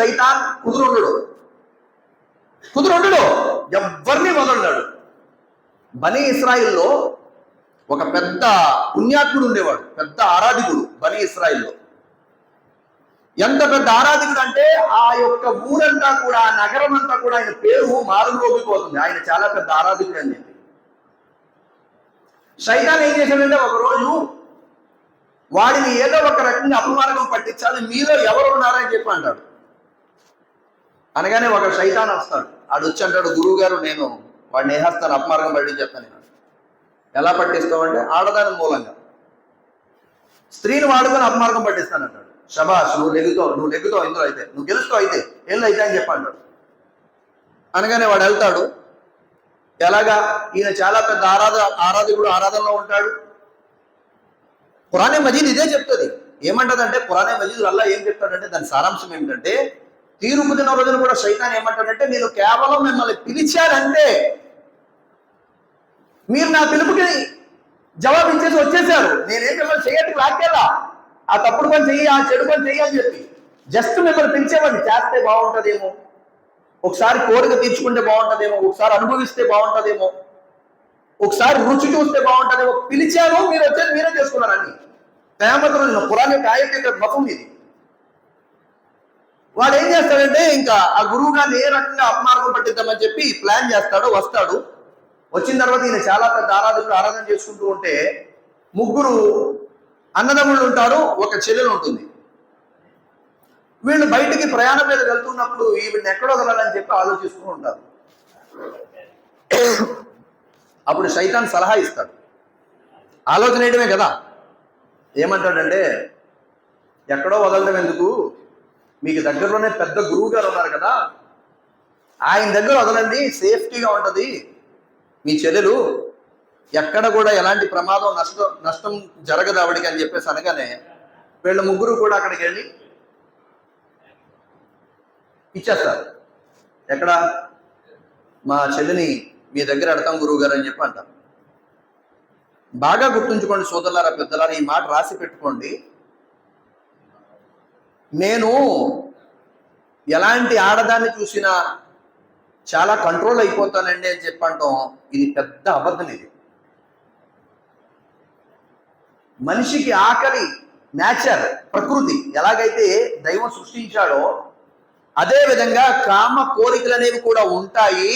సైతాన్ కుదురుండు కుదురుండు ఎవ్వరిని వదలడాడు బనీ ఇస్రాయిల్లో ఒక పెద్ద పుణ్యాత్ముడు ఉండేవాడు పెద్ద ఆరాధికుడు బనీ ఇస్రాయిల్లో. ఎంత పెద్ద ఆరాధికుడు అంటే ఆ యొక్క ఊరంతా కూడా ఆ నగరం అంతా కూడా ఆయన పేరు మారుమోగిపోతుంది ఆయన చాలా పెద్ద ఆరాధికుడు అని చెప్పి. సైతాన్ ఏం చేశాడంటే ఒక రోజు వాడిని ఏదో ఒక రకంగా అపమార్గం పట్టించాలి మీలో ఎవరు ఉన్నారని చెప్పి అంటాడు. అనగానే ఒక సైతాన్ వస్తాడు. ఆడు వచ్చి అంటాడు గురువు గారు నేను వాడిని వేసేస్తాను అపమార్గం పట్టించేస్తాను నేను ఎలా పట్టిస్తావంటే ఆడదాని మూలంగా. స్త్రీని వాడుకొని అపమార్గం పట్టిస్తానంటాడు. శబాష్ నువ్వు నెగ్గుతావు నువ్వు నెగ్గుతావు ఇందులో అయితే నువ్వు గెలుస్తావు అయితే ఏళ్ళు అయితే అని చెప్పంటాడు. అనగానే వాడు వెళ్తాడు. ఎలాగా? ఈయన చాలా పెద్ద ఆరాధ ఆరాధకుడు ఆరాధనలో ఉంటాడు. పురాణే మజీద్ ఇదే చెప్తుంది. ఏమంటదంటే పురాణే మజీద్ అల్లా ఏం చెప్తాడంటే దాని సారాంశం ఏమిటంటే తీర్పు దిన రోజున కూడా సైతాన్ ఏమంటాడంటే నేను కేవలం మిమ్మల్ని పిలిచానంటే మీరు నా పిలుపుకి జవాబు ఇచ్చేసి వచ్చేసారు. నేనేం మిమ్మల్ని చేయడానికి లాక్కేలా ఆ తప్పుడు పని చెయ్యి ఆ చెడు పని చెయ్యి అని చెప్పి. జస్ట్ మిమ్మల్ని పిలిచేవాడిని చేస్తే బాగుంటుందేమో. ఒకసారి కోరిక తీర్చుకుంటే బాగుంటుందేమో. ఒకసారి అనుభవిస్తే బాగుంటుందేమో. ఒకసారి రుచి చూస్తే బాగుంటుందేమో. పిలిచాను మీరు వచ్చేది మీరే చేసుకున్నారని. అన్ని తయామత రోజున పురాణ మతం ఇది. వాడు ఏం చేస్తాడంటే ఇంకా ఆ గురువు గారిని ఏ రకంగా అపమార్గం పట్టిద్దామని చెప్పి ప్లాన్ చేస్తాడు వస్తాడు. వచ్చిన తర్వాత ఈయన చాలా పెద్ద ఆరాధకులు ఆరాధన చేసుకుంటూ ఉంటే ముగ్గురు అన్నదమ్ముళ్ళు ఉంటారు ఒక చెల్లెలు ఉంటుంది. వీళ్ళు బయటికి ప్రయాణం మీద వెళ్తున్నప్పుడు వీడిని ఎక్కడో వెళ్ళాలని చెప్పి ఆలోచిస్తూ ఉంటారు. అప్పుడు సైతాన్ సలహా ఇస్తాడు. ఆలోచన వేయడమే కదా. ఏమంటాడంటే ఎక్కడో వదలడం ఎందుకు? మీకు దగ్గరలోనే పెద్ద గురువు గారు ఉన్నారు కదా. ఆయన దగ్గర వదలండి సేఫ్టీగా ఉంటుంది. మీ చెల్లెలు ఎక్కడ కూడా ఎలాంటి ప్రమాదం నష్టం నష్టం జరగదు ఆవిడికి అని చెప్పేసి అనగానే వీళ్ళ ముగ్గురు కూడా అక్కడికి వెళ్ళి ఇచ్చేస్తారు. ఎక్కడ? మా చెల్లిని మీ దగ్గర అడతాం గురువు గారు అని చెప్పి అంటారు. బాగా గుర్తుంచుకోండి సోదరులారా పెద్దలారా ఈ మాట రాసి పెట్టుకోండి. నేను ఎలాంటి ఆడదాన్ని చూసినా చాలా కంట్రోల్ అయిపోతానండి అని చెప్పంటాం. ఇది పెద్ద అబద్ధం ఇది. మనిషికి ఆకలి నేచర్ ప్రకృతి ఎలాగైతే దైవం సృష్టించాడో అదే విధంగా కామ కోరికలు అనేవి కూడా ఉంటాయి.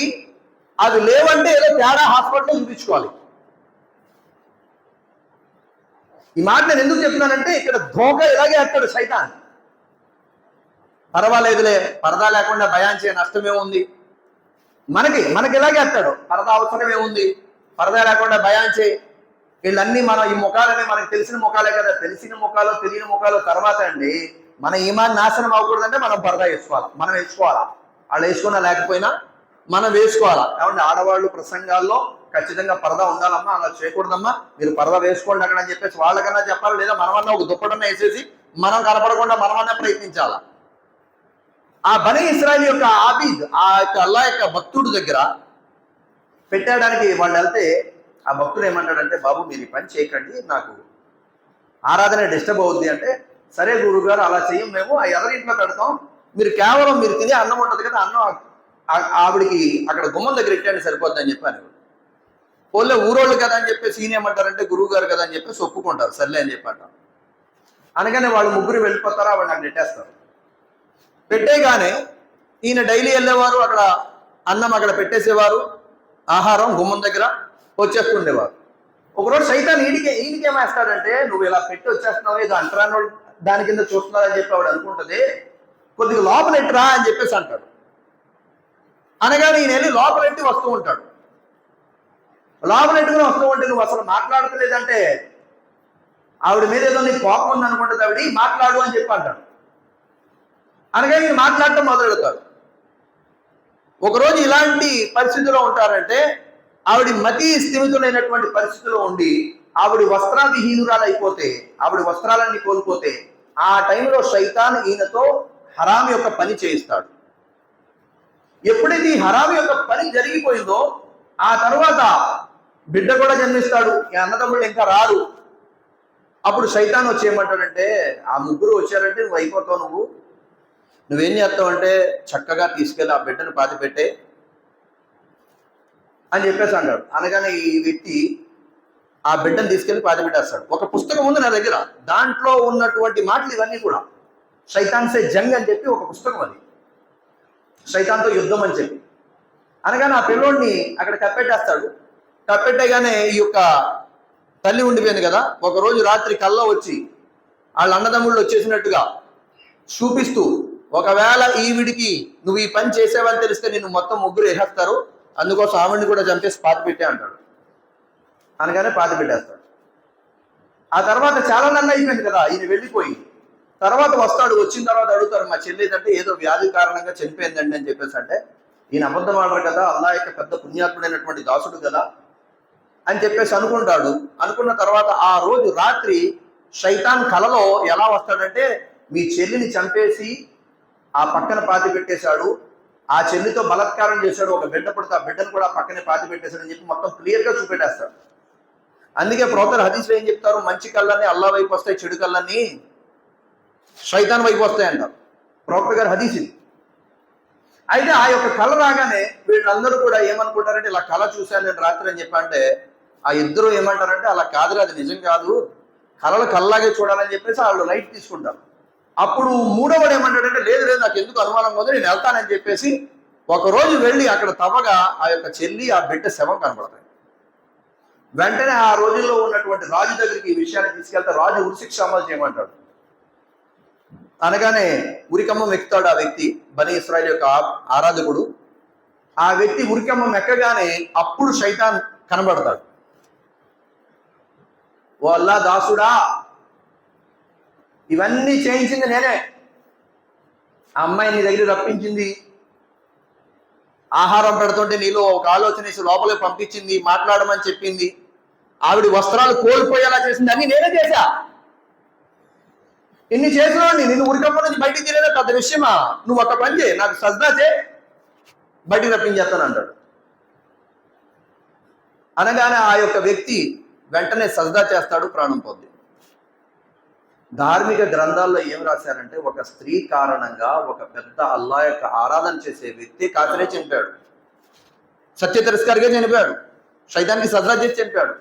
అది లేవంటే ఏదో తేడా హాస్పిటల్లో చూపించుకోవాలి. ఈ మాట నేను ఎందుకు చెప్తున్నానంటే ఇక్కడ ధోక ఇలాగే వేస్తాడు సైతాన్. పర్వాలేదులే పరదా లేకుండా భయాంచే నష్టమే ఉంది. మనకి మనకి ఇలాగే అత్తాడు పరదా అవసరమే ఉంది. పరదా లేకుండా భయాంచే. వీళ్ళన్నీ మనం ఈ ముఖాలనే మనకు తెలిసిన ముఖాలే కదా. తెలిసిన ముఖాలు తెలియని ముఖాలు తర్వాత అండి మన ఈమాన్ నాశనం అవ్వకూడదంటే మనం పరదా వేసుకోవాలి మనం వేసుకోవాలా? వాళ్ళు వేసుకున్నా లేకపోయినా మనం వేసుకోవాలా? కాబట్టి ఆడవాళ్ళు ప్రసంగాల్లో ఖచ్చితంగా పరదా ఉండాలమ్మా అలా చేయకూడదమ్మా మీరు పరదా వేసుకోండి అక్కడ అని చెప్పేసి వాళ్ళకన్నా చెప్పాలి? లేదా మనమన్నా ఒక దుప్పటన్నా వేసేసి మనం కనపడకుండా మనమన్నా ప్రయత్నించాలా? ఆ బనీ ఇస్రాయల్ యొక్క ఆబీద్ ఆ యొక్క అల్లా యొక్క భక్తుడి దగ్గర పెట్టడానికి వాళ్ళు వెళ్తే ఆ భక్తుడు ఏమంటాడంటే బాబు మీరు ఈ పని చేయకండి నాకు ఆరాధన డిస్టర్బ్ అవుద్ది అంటే సరే గురువు గారు అలా చేయం మేము ఆ ఎదరింట్లో పెడతాం మీరు కేవలం మీరు తినే అన్నం ఉంటుంది కదా అన్నం ఆవిడికి అక్కడ గుమ్మం దగ్గర ఇట్టండి సరిపోద్ది అని చెప్పాను. పోలే ఊరోళ్ళు కదా అని చెప్పేసి ఈయన ఏమంటారంటే గురువు గారు కదా అని చెప్పేసి ఒప్పుకుంటారు సర్లే అని చెప్పి అనగానే వాళ్ళు ముగ్గురు వెళ్ళిపోతారు వాళ్ళు నాకు నెట్టేస్తారు. పెట్టేగానే ఈయన డైలీ వెళ్ళేవారు అక్కడ అన్నం అక్కడ పెట్టేసేవారు ఆహారం గుమ్మం దగ్గర వచ్చేస్తుండేవారు. ఒకరోజు సైతాన్ ఈడికి ఈయనకి ఏమేస్తాడంటే నువ్వు ఇలా పెట్టి వచ్చేస్తున్నావు ఏదో అంటరాని దాని కింద చూస్తున్నావు చెప్పి ఆవిడ అనుకుంటది. కొద్దిగా లోపల ఎట్టురా అని చెప్పేసి అంటాడు. అనగానే ఈయన వెళ్ళి లోపల ఎట్టి వస్తూ ఉంటాడు. లోపల ఎట్టుకుని వస్తూ ఉంటే నువ్వు అసలు మాట్లాడతలేదంటే ఆవిడ మీద ఏదో నీ కోపం ఉంది అనుకుంటుంది ఆవిడ మాట్లాడు అని చెప్పి అంటాడు. అనగా ఈయన మాట్లాడటం మొదలెడతాడు. ఒకరోజు ఇలాంటి పరిస్థితిలో ఉంటారంటే ఆవిడ మతి స్థిమితులైనటువంటి పరిస్థితిలో ఉండి ఆవిడ వస్త్రాదిహీనురాలు అయిపోతే ఆవిడ వస్త్రాలన్నీ కోల్పోతే ఆ టైంలో శైతాన్ ఈయనతో హరామి యొక్క పని చేయిస్తాడు. ఎప్పుడైతే ఈ హరామి యొక్క పని జరిగిపోయిందో ఆ తర్వాత బిడ్డ కూడా జన్మిస్తాడు ఈ అన్నదమ్ముళ్ళు ఇంకా రారు. అప్పుడు సైతాన్ వచ్చి ఏమంటాడంటే ఆ ముగ్గురు వచ్చారంటే నువ్వు అయిపోతావు నువ్వు. నువ్వేం చేస్తావు అంటే చక్కగా తీసుకెళ్ళి ఆ బిడ్డను పాతిపెట్టే అని చెప్పేసి అంటాడు అనగానే ఈ వ్యక్తి ఆ బిడ్డను తీసుకెళ్ళి పాతిపెట్టేస్తాడు. ఒక పుస్తకం ఉంది నా దగ్గర. దాంట్లో ఉన్నటువంటి మాటలు ఇవన్నీ కూడా. శైతాన్సే జంగ్ అని చెప్పి ఒక పుస్తకం అది. శైతాన్తో యుద్ధం అని చెప్పి. అనగానే ఆ పిల్లోడిని అక్కడ కప్పెట్టేస్తాడు. కప్పెట్టగానే ఈ యొక్క తల్లి ఉండిపోయింది కదా. ఒకరోజు రాత్రి కల్లో వచ్చి వాళ్ళ అన్నదమ్ముళ్ళు వచ్చేసినట్టుగా చూపిస్తూ ఒకవేళ ఈవిడికి నువ్వు ఈ పని చేసేవని తెలిస్తే నిన్ను మొత్తం ముగ్గురు వేసేస్తారు అందుకోసం ఆవిడ్ని కూడా చంపేసి పాతి పెట్టే అంటాడు. అనగానే పాతి పెట్టేస్తాడు. ఆ తర్వాత చాలా నన్ను అయిపోయింది కదా ఈయన వెళ్ళిపోయి. తర్వాత వస్తాడు వచ్చిన తర్వాత అడుగుతారు మా చెల్లి అంటే ఏదో వ్యాధి కారణంగా చనిపోయిందండి అని చెప్పేసి అంటే ఈయన అబద్ధం ఆడరు కదా అల్లా యొక్క పెద్ద పుణ్యాత్ముడైనటువంటి దాసుడు కదా అని చెప్పేసి అనుకుంటాడు. అనుకున్న తర్వాత ఆ రోజు రాత్రి శైతాన్ కలలో ఎలా వస్తాడంటే మీ చెల్లిని చంపేసి ఆ పక్కన పాతి పెట్టేశాడు. ఆ చెల్లితో బలత్కారం చేశాడు. ఒక బిడ్డ పుడితే ఆ బిడ్డను కూడా పక్కనే పాతి పెట్టేశాడని చెప్పి మొత్తం క్లియర్గా చూపెట్టేస్తాడు. అందుకే ప్రోతర్ హదీస్లో ఏం చెప్తారు? మంచి కళ్ళని అల్లా వైపు వస్తాయి చెడు కళ్ళని శైతాన్ వైపు వస్తాయి అంటారు. ప్రవక్త గారు హదీస్ ఇది. అయితే ఆ యొక్క కళ రాగానే వీళ్ళందరూ కూడా ఏమనుకుంటారంటే ఇలా కళ చూశాను నేను రాత్రి అని చెప్పంటే ఆ ఇద్దరు ఏమంటారంటే అలా కాదురా అది నిజం కాదు. కళలు కళ్ళలాగే చూడాలని చెప్పేసి వాళ్ళు లైట్ తీసుకుంటారు. అప్పుడు మూడవడు ఏమంటాడంటే లేదు లేదు నాకు ఎందుకు అనుమానం ఉంది నేను వెళ్తానని చెప్పేసి ఒక రోజు వెళ్ళి అక్కడ తవ్వగా ఆ యొక్క చెల్లి ఆ బిడ్డ శవం కనబడతాయి. వెంటనే ఆ రోజుల్లో ఉన్నటువంటి రాజు దగ్గరికి ఈ విషయాన్ని తీసుకెళ్తే రాజు ఉరిశిక్ష అమలు చేయమంటాడు. అనగానే ఉరికమ్మం ఎక్కుతాడు ఆ వ్యక్తి బని ఇస్రాయల్ యొక్క ఆరాధకుడు. ఆ వ్యక్తి ఉరికమ్మం ఎక్కగానే అప్పుడు శైతాన్ కనబడతాడు. ఓ అల్లా దాసుడా ఇవన్నీ చేయించింది నేనే. ఆ అమ్మాయి నీ దగ్గర రప్పించింది. ఆహారం పెడుతుంటే నీలో ఒక ఆలోచన వేసి లోపలికి పంపించింది మాట్లాడమని చెప్పింది. ఆవిడ వస్త్రాలు కోల్పోయేలా చేసింది అన్ని నేనే చేశా. ఇన్ని చేసినా నేను ఉరికమ్మ నుంచి బయటికి తీరేదా పెద్ద విషయమా? నువ్వు ఒక పని చేయి నాకు సజ్జా చే బయటికి రప్పించేస్తాను అంటాడు. అనగానే ఆ యొక్క వ్యక్తి వెంటనే సజ్జా చేస్తాడు ప్రాణం పొంది ధార్మిక గ్రంథాల్లో ఏం రాశారంటే ఒక స్త్రీ కారణంగా ఒక పెద్ద అల్లా యొక్క ఆరాధన చేసే వ్యక్తి కాకరే చనిపోయాడు సత్య తిరస్కారిగా చనిపోయాడు. సైతానికి సజ్రా చేసి చనిపోయాడు